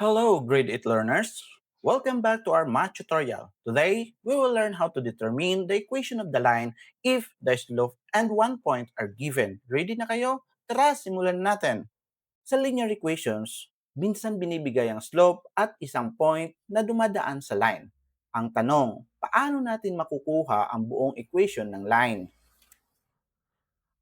Hello, grade 8 learners. Welcome back to our math tutorial. Today, we will learn how to determine the equation of the line if the slope and one point are given. Ready na kayo? Tara, simulan natin. Sa linear equations, minsan binibigay ang slope at isang point na dumadaan sa line. Ang tanong, paano natin makukuha ang buong equation ng line?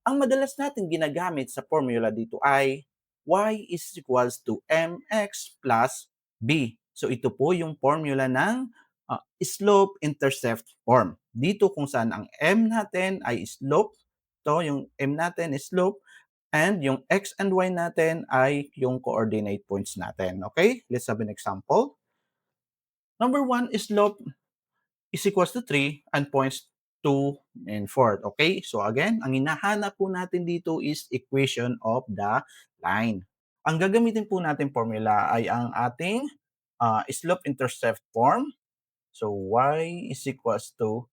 Ang madalas natin ginagamit sa formula dito ay y is equals to mx plus b. So ito po yung formula ng uh, slope-intercept form. Dito kung saan ang m natin ay slope, to yung m natin is slope, and yung x and y natin ay yung coordinate points natin. Okay? Let's have an example. Number one is slope is equals to 3 and points 2 and 4. Okay? So again, ang hinahanap po natin dito is equation of the line. Ang gagamitin po natin formula ay ang ating uh, slope-intercept form. So y is equals to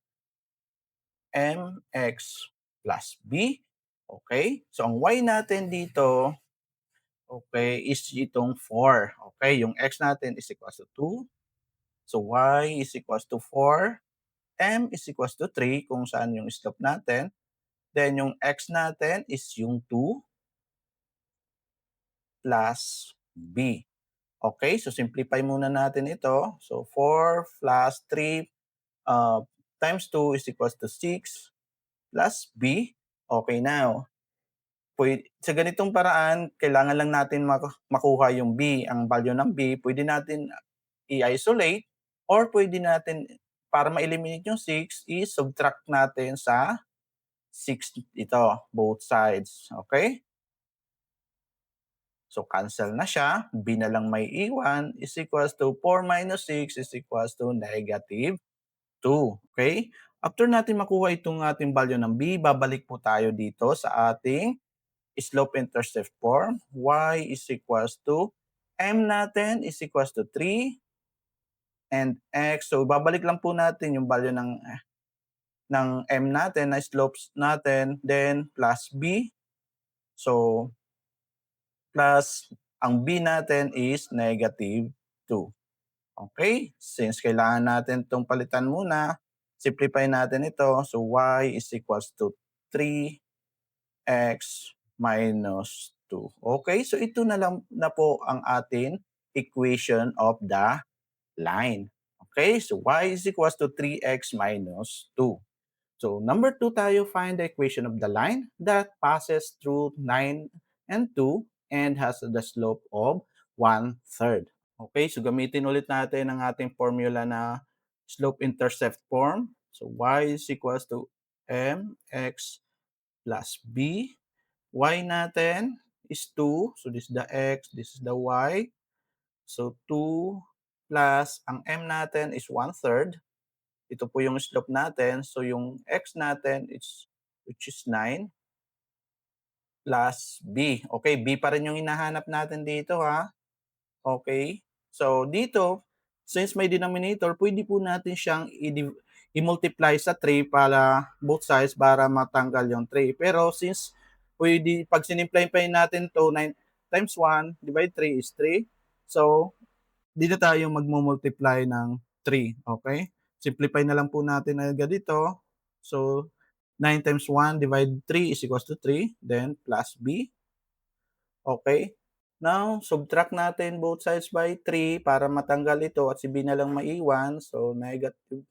mx plus b. Okay? So ang y natin dito, okay, is itong 4. Okay? Yung x natin is equals to 2. So y is equals to 4 m is equals to 3 kung saan yung slope natin. Then yung x natin is yung 2 plus b. Okay, so simplify muna natin ito. So 4 plus 3 uh, times 2 is equals to 6 plus b. Okay, now, pwede, sa ganitong paraan, kailangan lang natin makuha yung b, ang value ng b. Pwede natin i-isolate or pwede natin para ma-eliminate yung 6 is subtract natin sa 6 ito, both sides. Okay? So, cancel na siya. B na lang may iwan is equals to 4 minus 6 is equals to negative 2. Okay? After natin makuha itong ating value ng B, babalik po tayo dito sa ating slope-intercept form. Y is equals to M natin is equals to 3 and x. So, babalik lang po natin yung value ng ng m natin na slopes natin, then plus b. So, plus ang b natin is negative 2. Okay? Since kailangan natin itong palitan muna, simplify natin ito. So, y is equals to 3x minus 2. Okay? So, ito na lang na po ang ating equation of the line. Okay, so y is equals to 3x minus 2. So number 2 tayo, find the equation of the line that passes through 9 and 2 and has the slope of 1 third. Okay, so gamitin ulit natin ang ating formula na slope-intercept form. So y is equals to mx plus b. y natin is 2. So this is the x, this is the y. So 2 plus ang m natin is 1 third. Ito po yung slope natin. So yung x natin is which is 9 plus b. Okay, b pa rin yung hinahanap natin dito ha. Okay. So dito, since may denominator, pwede po natin siyang i-multiply sa 3 para both sides para matanggal yung 3. Pero since pwede, pag sinimplify natin to 9 times 1 divide 3 is 3. So, dito tayo magmo-multiply ng 3, okay? Simplify na lang po natin agad ito. So, 9 times 1 divide 3 is equals to 3, then plus b. Okay? Now, subtract natin both sides by 3 para matanggal ito at si b na lang maiwan. So, negative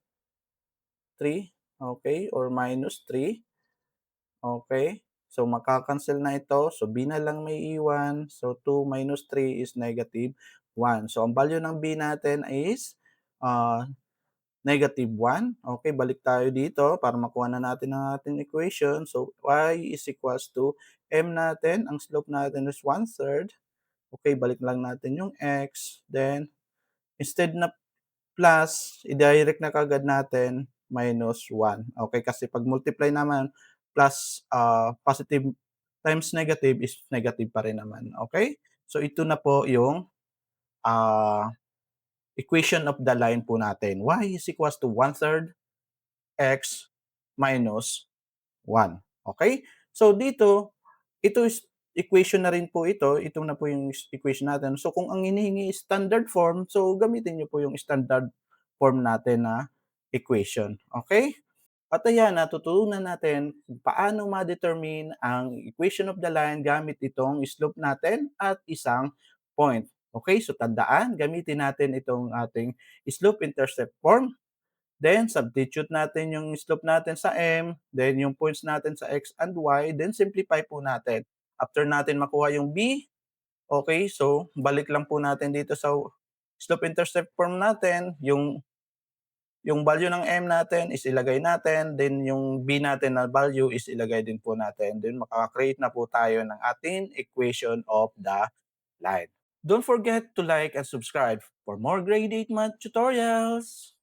3, okay? Or minus 3. Okay? So, makakancel na ito. So, b na lang may iwan. So, 2 minus 3 is negative 1. So, ang value ng b natin is uh, negative 1. Okay, balik tayo dito para makuha na natin ang ating equation. So, y is equals to m natin. Ang slope natin is 1 third. Okay, balik lang natin yung x. Then, instead na plus, i-direct na kagad natin minus 1. Okay, kasi pag multiply naman, plus uh, positive times negative is negative pa rin naman. Okay? So, ito na po yung uh, equation of the line po natin. y is equals to 1 third x minus 1. Okay? So dito, ito is equation na rin po ito, ito na po yung equation natin. So, kung ang hinihingi is standard form, so gamitin niyo po yung standard form natin na equation, okey? At ayan, natutunan natin paano ma-determine ang equation of the line gamit itong slope natin at isang point. Okey, so tandaan gamitin natin itong ating slope-intercept form, then substitute natin yung slope natin sa m, then yung points natin sa x and y, then simplify po natin. After natin makuha yung b, okey, so balik lang po natin dito sa slope-intercept form natin, yung yung value ng m natin is ilagay natin, then yung b natin na value is ilagay din po natin, then makaka-create na po tayo ng ating equation of the line. Don't forget to like and subscribe for more grade 8 math tutorials!